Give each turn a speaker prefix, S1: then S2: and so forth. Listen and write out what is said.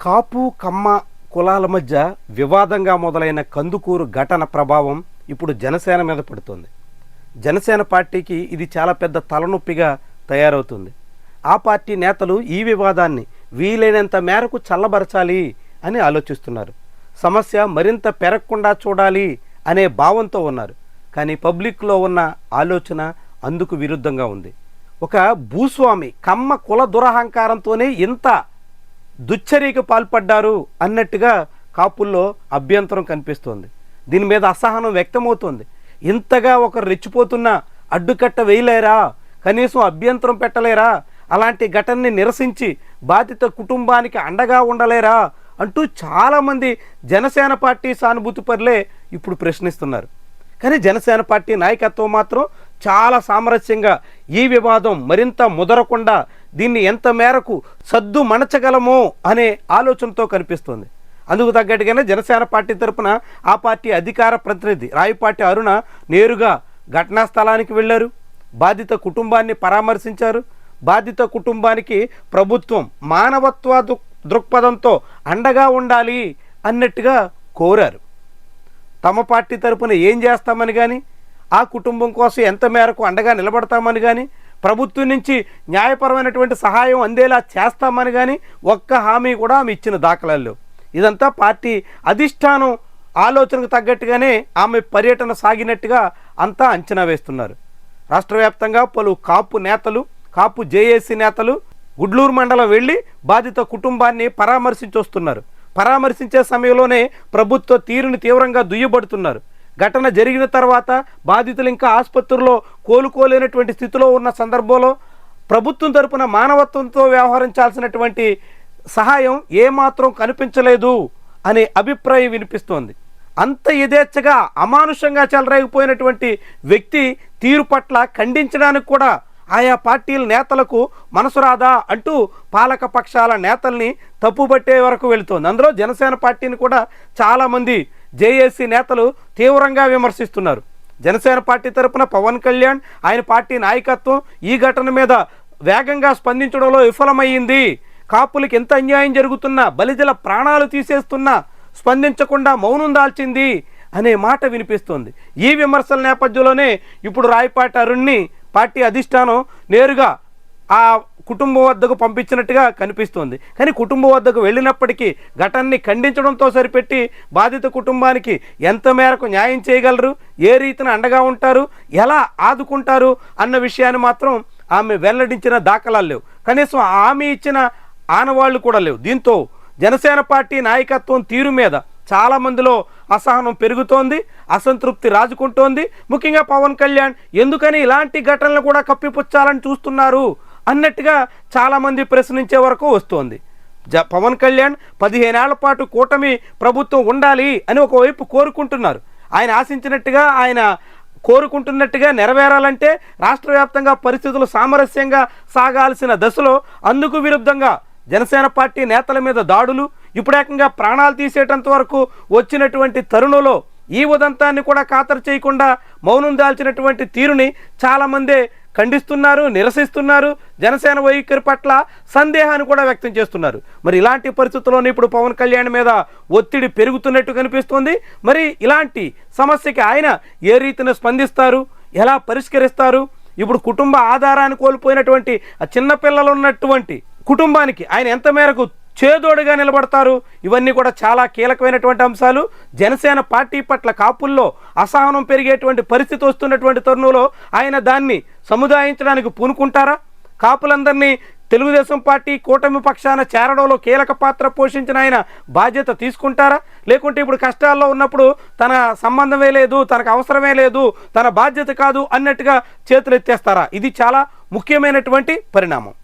S1: కాపు కమ్మ కులాల మధ్య వివాదంగా మొదలైన కందుకూరు ఘటన ప్రభావం ఇప్పుడు జనసేన మీద పడుతుంది. జనసేన పార్టీకి ఇది చాలా పెద్ద తలనొప్పిగా తయారవుతుంది. ఆ పార్టీ నేతలు ఈ వివాదాన్ని వీలైనంత మేరకు చల్లబరచాలి అని ఆలోచిస్తున్నారు. సమస్య మరింత పెరగకుండా చూడాలి అనే భావంతో ఉన్నారు. కానీ పబ్లిక్లో ఉన్న ఆలోచన అందుకు విరుద్ధంగా ఉంది. ఒక భూస్వామి కమ్మ కుల దురహంకారంతోనే ఇంత దుచ్చర్యకు పాల్పడ్డారు అన్నట్టుగా కాపుల్లో అభ్యంతరం కనిపిస్తోంది. దీని మీద అసహనం వ్యక్తమవుతోంది. ఇంతగా ఒకరు రెచ్చిపోతున్నా అడ్డుకట్ట వేయలేరా? కనీసం అభ్యంతరం పెట్టలేరా? అలాంటి ఘటనని నిరసించి బాధిత కుటుంబానికి అండగా ఉండలేరా? అంటూ చాలామంది జనసేన పార్టీ సానుభూతి పరులే ఇప్పుడు ప్రశ్నిస్తున్నారు. కానీ జనసేన పార్టీ నాయకత్వం మాత్రం చాలా సామరస్యంగా ఈ వివాదం మరింత ముదరకుండా దీన్ని ఎంత మేరకు సద్దు మణచగలమో అనే ఆలోచనతో కనిపిస్తుంది. అందుకు తగ్గట్టుగానే జనసేన పార్టీ తరపున ఆ పార్టీ అధికార ప్రతినిధి రాయపాటి అరుణ నేరుగా ఘటనా స్థలానికి వెళ్ళారు. బాధిత కుటుంబాన్ని పరామర్శించారు. బాధిత కుటుంబానికి ప్రభుత్వం మానవత్వ దృక్పథంతో అండగా ఉండాలి అన్నట్టుగా కోరారు. తమ పార్టీ తరపున ఏం చేస్తామని కానీ ఆ కుటుంబం కోసం ఎంత మేరకు అండగా నిలబడతామని కానీ ప్రభుత్వం నుంచి న్యాయపరమైనటువంటి సహాయం అందేలా చేస్తామని కానీ ఒక్క హామీ కూడా ఆమె ఇచ్చిన దాఖలాలు ఇదంతా పార్టీ అధిష్టానం ఆలోచనకు తగ్గట్టుగానే ఆమె పర్యటన సాగినట్టుగా అంతా అంచనా వేస్తున్నారు. రాష్ట్ర వ్యాప్తంగా పలు కాపు నేతలు కాపు జేఏసీ నేతలు గుడ్లూరు మండలం వెళ్ళి బాధిత కుటుంబాన్ని పరామర్శించి వస్తున్నారు పరామర్శించే సమయంలోనే ప్రభుత్వ తీరుని తీవ్రంగా దుయ్యబడుతున్నారు. ఘటన జరిగిన తర్వాత బాధితులు ఇంకా ఆసుపత్రిలో కోలుకోలేనటువంటి స్థితిలో ఉన్న సందర్భంలో ప్రభుత్వం తరపున మానవత్వంతో వ్యవహరించాల్సినటువంటి సహాయం ఏమాత్రం కనిపించలేదు అనే అభిప్రాయం వినిపిస్తోంది. అంత యథేచ్ఛగా అమానుషంగా చెలరేగిపోయినటువంటి వ్యక్తి తీరు పట్ల ఖండించడానికి కూడా ఆయా పార్టీల నేతలకు మనసు రాదా అంటూ పాలక పక్షాల నేతల్ని తప్పుపట్టే వరకు వెళుతోంది. అందులో జనసేన పార్టీని కూడా చాలామంది జేఏసీ నేతలు తీవ్రంగా విమర్శిస్తున్నారు. జనసేన పార్టీ తరపున పవన్ కళ్యాణ్ ఆయన పార్టీ నాయకత్వం ఈ ఘటన మీద వేగంగా స్పందించడంలో విఫలమయ్యింది. కాపులకి ఎంత అన్యాయం జరుగుతున్నా బలిజల ప్రాణాలు తీసేస్తున్నా స్పందించకుండా మౌనం దాల్చింది అనే మాట వినిపిస్తోంది. ఈ విమర్శల నేపథ్యంలోనే ఇప్పుడు రాయపాటి అరుణ్ణి పార్టీ అధిష్టానం నేరుగా ఆ కుటుంబం వద్దకు పంపించినట్టుగా కనిపిస్తోంది. కానీ కుటుంబం వద్దకు వెళ్ళినప్పటికీ ఘటనని ఖండించడంతో సరిపెట్టి బాధిత కుటుంబానికి ఎంత మేరకు న్యాయం చేయగలరు? ఏ రీతిన అండగా ఉంటారు? ఎలా ఆదుకుంటారు? అన్న విషయాన్ని మాత్రం ఆమె వెల్లడించిన దాఖలాలు లేవు. కనీసం ఆమె ఇచ్చిన ఆనవాళ్ళు కూడా లేవు. దీంతో జనసేన పార్టీ నాయకత్వం తీరు మీద చాలామందిలో అసహనం పెరుగుతోంది అసంతృప్తి రాజుకుంటోంది. ముఖ్యంగా పవన్ కళ్యాణ్ ఎందుకని ఇలాంటి ఘటనలు కూడా కప్పిపుచ్చాలని చూస్తున్నారు? అన్నట్టుగా చాలామంది ప్రశ్నించే వరకు వస్తోంది. జ పవన్ కళ్యాణ్ పదిహేనేళ్ళ పాటు కూటమి ప్రభుత్వం ఉండాలి అని ఒకవైపు కోరుకుంటున్నారు. ఆయన ఆశించినట్టుగా ఆయన కోరుకుంటున్నట్టుగా నెరవేరాలంటే రాష్ట్ర వ్యాప్తంగా పరిస్థితులు సామరస్యంగా సాగాల్సిన దశలో అందుకు విరుద్ధంగా జనసేన పార్టీ నేతల మీద దాడులు ఇప్పుడేకంగా ప్రాణాలు తీసేటంత వరకు వచ్చినటువంటి తరుణంలో ఈ ఉదంతాన్ని కూడా ఖాతరు చేయకుండా మౌనం దాల్చినటువంటి తీరుని చాలామందే ఖండిస్తున్నారు నిరసిస్తున్నారు జనసేన వైఖరి పట్ల సందేహాన్ని కూడా వ్యక్తం చేస్తున్నారు. మరి ఇలాంటి పరిస్థితుల్లోనే ఇప్పుడు పవన్ కళ్యాణ్ మీద ఒత్తిడి పెరుగుతున్నట్టు కనిపిస్తోంది. మరి ఇలాంటి సమస్యకి ఆయన ఏ రీతిన స్పందిస్తారు? ఎలా పరిష్కరిస్తారు? ఇప్పుడు కుటుంబ ఆధారాన్ని కోల్పోయినటువంటి ఆ చిన్నపిల్లలు ఉన్నటువంటి కుటుంబానికి ఆయన ఎంత మేరకు చేదోడుగా నిలబడతారు. ఇవన్నీ కూడా చాలా కీలకమైనటువంటి అంశాలు. జనసేన పార్టీ పట్ల కాపుల్లో అసహనం పెరిగేటువంటి పరిస్థితి వస్తున్నటువంటి తరుణంలో ఆయన దాన్ని సముదాయించడానికి పూనుకుంటారా? కాపులందరినీ తెలుగుదేశం పార్టీ కూటమి పక్షాన చేరడంలో కీలక పాత్ర పోషించిన ఆయన బాధ్యత తీసుకుంటారా? లేకుంటే ఇప్పుడు కష్టాల్లో ఉన్నప్పుడు తన సంబంధమే లేదు తనకు అవసరమే లేదు తన బాధ్యత కాదు అన్నట్టుగా చేతులు ఎత్తేస్తారా ఇది చాలా ముఖ్యమైనటువంటి పరిణామం.